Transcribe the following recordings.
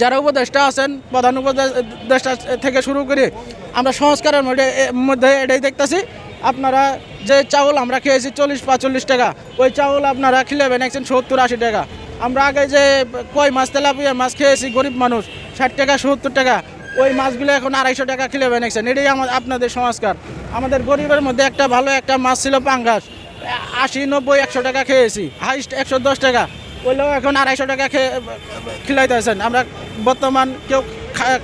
যারা উপদেষ্টা আছেন, প্রধান উপদেষ্টা থেকে শুরু করে আমরা সংস্কারের মধ্যে এটাই দেখতেছি। আপনারা যে চাউল আমরা খেয়েছি চল্লিশ পাঁচল্লিশ টাকা, ওই চাউল আপনারা খিলেবেন একশন সত্তর, আশি টাকা। আমরা আগে যে কই মাছ তেলাপিয়া মাছ খেয়েছি, গরিব মানুষ, ষাট টাকা, সত্তর টাকা, ওই মাছগুলো এখন আড়াইশো টাকা কিলো বানিয়েছেন এটাই আমার আপনাদের সংস্কার। আমাদের গরিবের মধ্যে একটা ভালো একটা মাছ ছিল পাঙ্গাস আশি, নব্বই, একশো টাকা খেয়েছি হাইস্ট একশো দশ টাকা। ওইলেও এখন আড়াইশো টাকা খিলাইতেছেন। আমরা বর্তমান কেউ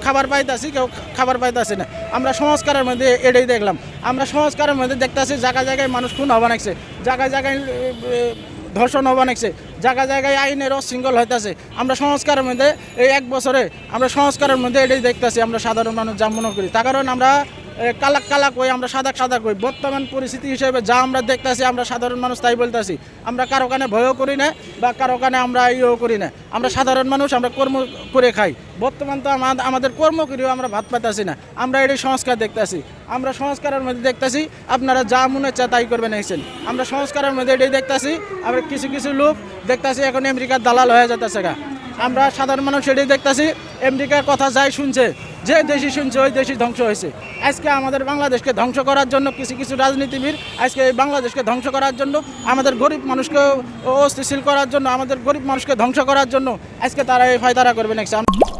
খাবার পাইতেছি, কেউ খাবার পাইতেছি না। আমরা সংস্কারের মধ্যে এটাই দেখলাম। আমরা সংস্কারের মধ্যে দেখতেছি, জায়গায় জায়গায় মানুষ খুন হবা নাকছে জায়গায় জায়গায় ধর্ষণ হবা নাকছে জায়গায় জায়গায় আইনের অশৃঙ্খল হইতেছে। আমরা সংস্কারের মধ্যে, এই এক বছরে আমরা সংস্কারের মধ্যে এটাই দেখতেছি, আমরা সাধারণ মানুষ যা মনে করি। তার কারণ আমরা কালাক কালাক কই আমরা সাদা সাদা কই বর্তমান পরিস্থিতি হিসেবে যা আমরা দেখতেছি, আমরা সাধারণ মানুষ তাই বলতেছি। আমরা কারও কানে ভয়ও করি না বা কারও কানে আমরা ইয়েও করি না। আমরা সাধারণ মানুষ, আমরা কর্ম করে খাই। বর্তমান তো আমা- আমাদের কর্ম করেও আমরা ভাত পাতাছি না। আমরা এটাই সংস্কার দেখতেছি। আমরা সংস্কারের মধ্যে দেখতেছি, আপনারা যা মনে হচ্ছে তাই করবেন এসেছেন আমরা সংস্কারের মধ্যে এটাই দেখতেছি, আমরা কিছু কিছু লোক দেখতেছি, এখন আমেরিকার দালাল হয়ে যেতেছে গা। আমরা সাধারণ মানুষ সেটাই দেখতেছি, আমেরিকার কথা যাই শুনছে, যে দেশি শুনছে ওই দেশই ধ্বংস হয়েছে। আজকে আমাদের বাংলাদেশকে ধ্বংস করার জন্য কিছু কিছু রাজনীতিবিদ আজকে এই বাংলাদেশকে ধ্বংস করার জন্য, আমাদের গরিব মানুষকে অস্থিশীল করার জন্য, আমাদের গরিব মানুষকে ধ্বংস করার জন্য, আজকে তারা এই ফায়দারা করবে নেক্সট